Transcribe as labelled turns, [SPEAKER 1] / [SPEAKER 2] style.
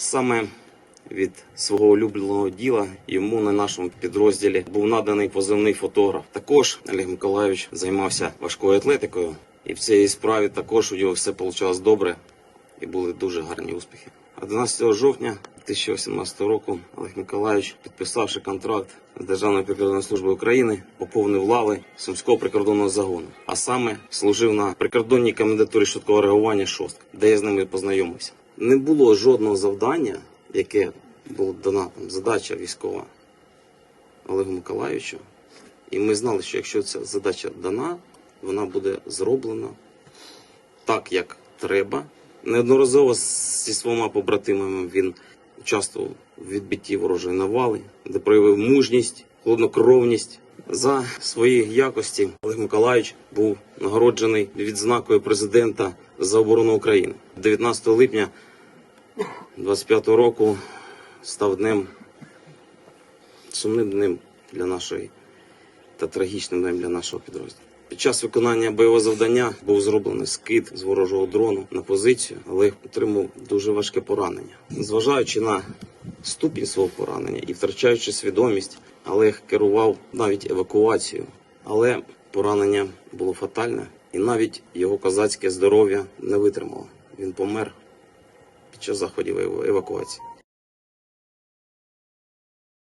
[SPEAKER 1] Саме від свого улюбленого діла йому на нашому підрозділі був наданий позивний фотограф. Також Олег Миколайович займався важкою атлетикою, і в цій справі також у нього все вийшло добре і були дуже гарні успіхи. 11 жовтня 2018 року Олег Миколайович, підписавши контракт з Державною прикордонною службою України, поповнив лави Сумського прикордонного загону, а саме служив на прикордонній комендатурі швидкого реагування ШОСТ, де я з ними познайомився. Не було жодного завдання, яке було дана там задача військова Олегу Миколайовичу. І ми знали, що якщо ця задача дана, вона буде зроблена так, як треба. Неодноразово зі своїми побратимами він участвував в відбитті ворожої навали, де проявив мужність, холоднокровність. За свої якості Олег Миколаївич був нагороджений відзнакою президента за оборону України. 19 липня 25 року став днем сумним днем для нашої та трагічним днем для нашого підрозділу. Під час виконання бойового завдання був зроблений скид з ворожого дрону на позицію, але отримав дуже важке поранення. Зважаючи на ступінь свого поранення і втрачаючи свідомість, Олег керував навіть евакуацією. Але поранення було фатальне, і навіть його козацьке здоров'я не витримало. Він помер під час заходів ева- евакуації.